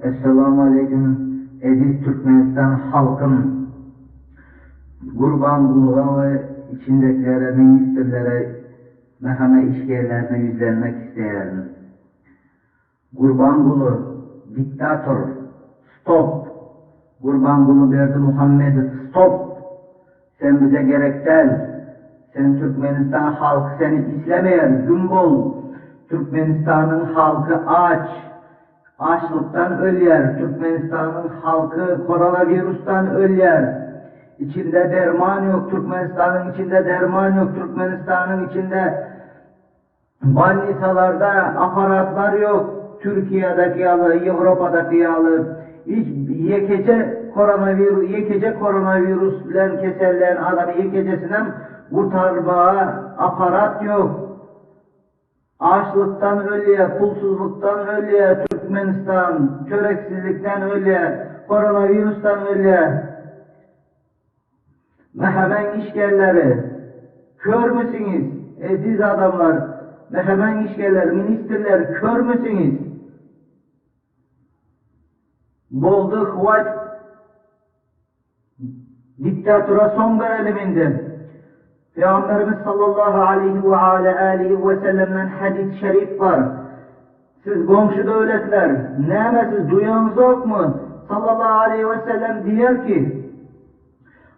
Esselamu Aleyküm Aziz Türkmenistan halkım. Kurban ve içindekilere, ministerlere, mehame işgirlerine yüzlenmek isteyen. Kurban Kulu, diktatör, stop. Kurban Kulu Berdi Muhammed, stop. Sen bize gerek. Sen Türkmenistan halkı seni islemeyen gün. Türkmenistan'ın halkı aç. Açlıktan ölüyer. Türkmenistan'ın halkı koronavirüsten ölüyer. İçinde derman yok. Türkmenistan'ın içinde derman yok. Türkmenistan'ın içinde ballisalarda aparatlar yok. Türkiye'deki yalı, Avrupa'daki yalı. Hiç yekece koronavirüs, yekece koronavirüs bilen keserlerin adamı yekecesinden kurtarmaya aparat yok. Açlıktan ölüye, pulsuzluktan ölüye, Türkmenistan, çöreksizlikten ölüye, koronavirüsten ölüye. Mehemen işgerleri, kör müsünüz? Aziz adamlar, mehemen işgerler, ministerler, kör müsünüz? Bolduk vakit diktatöre son verelim indi. Peygamberimiz sallallahu aleyhi ve ala alihi ve sellem'den hadis-i şerif var. Siz komşu devletler, ne siz duyanız yok mu? Sallallahu aleyhi ve sellem diyor ki,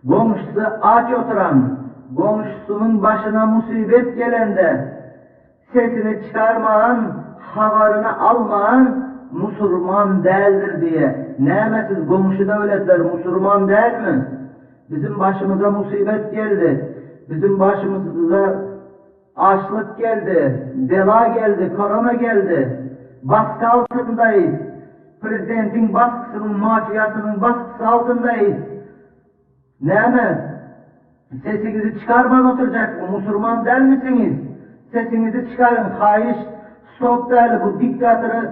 komşusu aç oturan, komşusunun başına musibet gelende, sesini çıkarmayan, havarını almayan, Müslüman değildir diye. Ne siz komşu devletler Müslüman değil mi? Bizim başımıza musibet geldi. Bizim başımıza açlık geldi, bela geldi, korona geldi. Baskı altındayız. Prezidentin baskısının, mafyasının baskısı altındayız. Ne mi? Sesinizi çıkarman oturacak mı? Müslüman der misiniz? Sesinizi çıkarın. Hayiş stop değerli bu diktatörü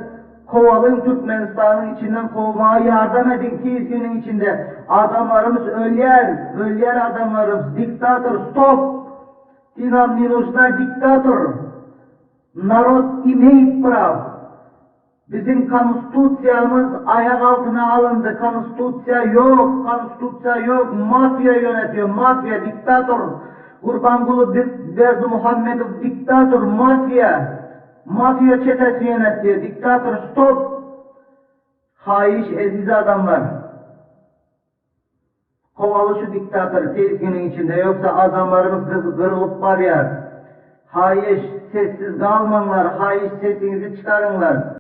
kovalın Türkmenistan'ın içinden kovmaya yardım edin 200 günün içinde. Adamlarımız ölüyer, ölüyer adamlarımız. Diktatör stop. Dinan Milošna diktatör. Narod imeyip prav. Bizim konstitusiyamız ayak altına alındı. Konstitusya yok, konstitusya yok. Mafya yönetiyor, mafya, diktatör. Kurban Berdi Muhammedov diktatör, mafya. Mafya çetesi yönetiyor, diktatör stop. Hayiş eziz adamlar. Kovalı şu diktatör tez günün içinde yoksa adamlarımız kız kırılıp var ya. Hayiş sessiz kalmanlar, hayiş sesinizi çıkarınlar.